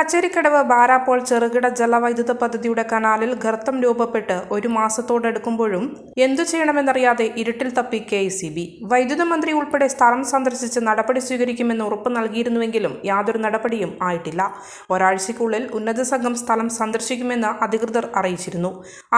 കച്ചേരിക്കടവ് ബാരാപ്പോൾ ചെറുകിട ജലവൈദ്യുത പദ്ധതിയുടെ കനാലിൽ ഗർത്തം രൂപപ്പെട്ട് ഒരു മാസത്തോടെടുക്കുമ്പോഴും എന്തു ചെയ്യണമെന്നറിയാതെ ഇരുട്ടിൽ തപ്പി കെ വൈദ്യുത മന്ത്രി ഉൾപ്പെടെ സ്ഥലം സന്ദർശിച്ച് നടപടി സ്വീകരിക്കുമെന്ന് ഉറപ്പ് നൽകിയിരുന്നുവെങ്കിലും യാതൊരു നടപടിയും ആയിട്ടില്ല. ഒരാഴ്ചയ്ക്കുള്ളിൽ ഉന്നത സംഘം സ്ഥലം സന്ദർശിക്കുമെന്ന് അധികൃതർ അറിയിച്ചിരുന്നു.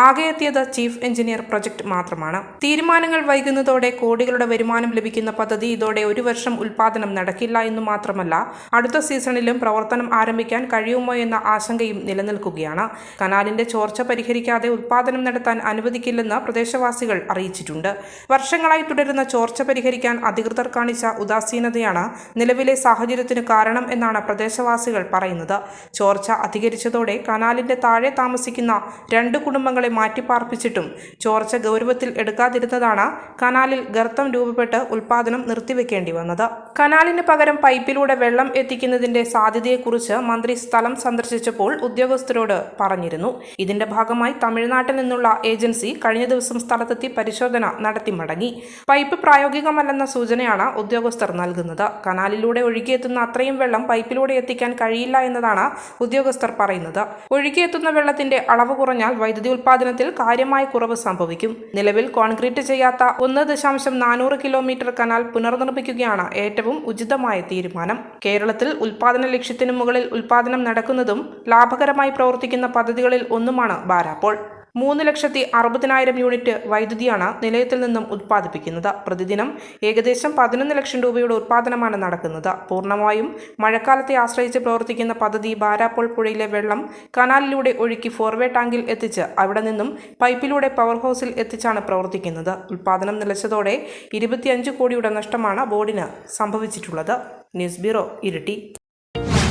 ആകെ എത്തിയത് ചീഫ് എഞ്ചിനീയർ പ്രൊജക്ട് മാത്രമാണ്. തീരുമാനങ്ങൾ വൈകുന്നതോടെ കോടികളുടെ വരുമാനം ലഭിക്കുന്ന പദ്ധതി ഇതോടെ ഒരു വർഷം ഉൽപാദനം നടക്കില്ല എന്നു മാത്രമല്ല അടുത്ത സീസണിലും പ്രവർത്തനം ആരംഭിക്കാൻ കഴിയുമോ എന്ന ആശങ്കയും നിലനിൽക്കുകയാണ്. കനാലിന്റെ ചോർച്ച പരിഹരിക്കാതെ ഉത്പാദനം നടത്താൻ അനുവദിക്കില്ലെന്ന് പ്രദേശവാസികൾ അറിയിച്ചിട്ടുണ്ട്. വർഷങ്ങളായി തുടരുന്ന ചോർച്ച പരിഹരിക്കാൻ അധികൃതർ കാണിച്ച ഉദാസീനതയാണ് നിലവിലെ സാഹചര്യത്തിന് കാരണം എന്നാണ് പ്രദേശവാസികൾ പറയുന്നത്. ചോർച്ച അധികരിച്ചതോടെ കനാലിന്റെ താഴെ താമസിക്കുന്ന രണ്ട് കുടുംബങ്ങളെ മാറ്റിപ്പാർപ്പിച്ചിട്ടും ചോർച്ച ഗൗരവത്തിൽ എടുക്കാതിരുന്നതാണ് കനാലിൽ ഗർത്തം രൂപപ്പെട്ട് ഉൽപാദനം നിർത്തിവെക്കേണ്ടി വന്നത്. കനാലിന് പകരം പൈപ്പിലൂടെ വെള്ളം എത്തിക്കുന്നതിന്റെ സാധ്യതയെക്കുറിച്ച് മന്ത്രി സ്ഥലം സന്ദർശിച്ചപ്പോൾ ഉദ്യോഗസ്ഥരോട് പറഞ്ഞിരുന്നു. ഇതിന്റെ ഭാഗമായി തമിഴ്നാട്ടിൽ നിന്നുള്ള ഏജൻസി കഴിഞ്ഞ ദിവസം സ്ഥലത്തെത്തി പരിശോധന നടത്തി മടങ്ങി. പൈപ്പ് പ്രായോഗികമല്ലെന്ന സൂചനയാണ് ഉദ്യോഗസ്ഥർ നൽകുന്നത്. കനാലിലൂടെ ഒഴുകിയെത്തുന്ന അത്രയും വെള്ളം പൈപ്പിലൂടെ എത്തിക്കാൻ കഴിയില്ല എന്നതാണ് ഉദ്യോഗസ്ഥർ പറയുന്നത്. ഒഴുകിയെത്തുന്ന വെള്ളത്തിന്റെ അളവ് കുറഞ്ഞാൽ വൈദ്യുതി ഉൽപാദനത്തിൽ കാര്യമായ കുറവ് സംഭവിക്കും. നിലവിൽ കോൺക്രീറ്റ് ചെയ്യാത്ത ഒന്ന് ദശാംശം നാനൂറ് കിലോമീറ്റർ കനാൽ പുനർനിർമ്മിക്കുകയാണ് ഏറ്റവും ഉചിതമായ തീരുമാനം. കേരളത്തിൽ ഉൽപാദന ലക്ഷ്യത്തിന് മുകളിൽ ഉൽപാദനം നടക്കുന്നതും ലാഭകരമായി പ്രവർത്തിക്കുന്ന പദ്ധതികളിൽ ഒന്നുമാണ് ബാരാപ്പോൾ. മൂന്ന് ലക്ഷത്തി അറുപതിനായിരം യൂണിറ്റ് വൈദ്യുതിയാണ് നിലയത്തിൽ നിന്നും ഉത്പാദിപ്പിക്കുന്നത്. പ്രതിദിനം ഏകദേശം പതിനൊന്ന് ലക്ഷം രൂപയുടെ ഉത്പാദനമാണ് നടക്കുന്നത്. പൂർണമായും മഴക്കാലത്തെ ആശ്രയിച്ച് പ്രവർത്തിക്കുന്ന പദ്ധതി ബാരാപ്പോൾ പുഴയിലെ വെള്ളം കനാലിലൂടെ ഒഴുക്കി ഫോർവേ ടാങ്കിൽ എത്തിച്ച് അവിടെ നിന്നും പൈപ്പിലൂടെ പവർ ഹൗസിൽ എത്തിച്ചാണ് പ്രവർത്തിക്കുന്നത്. ഉൽപ്പാദനം നിലച്ചതോടെ ഇരുപത്തിയഞ്ച് കോടിയുടെ നഷ്ടമാണ് ബോർഡിന് സംഭവിച്ചിട്ടുള്ളത്. News bureau Iritty.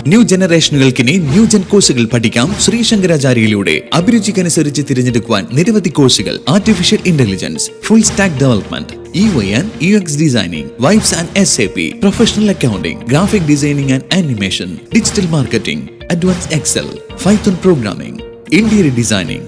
ന്യൂ ജനറേഷനുകൾക്കിനി ന്യൂ ജൻ കോഴ്സുകൾ പഠിക്കാം ശ്രീ ശങ്കരാചാര്യയിലൂടെ അഭിരുചിക്കനുസരിച്ച് തിരഞ്ഞെടുക്കുവാൻ നിരവധി കോഴ്സുകൾ artificial intelligence full stack development E Y and U X vibes and S A P professional accounting graphic designing and animation digital marketing advance Excel Python programming interior designing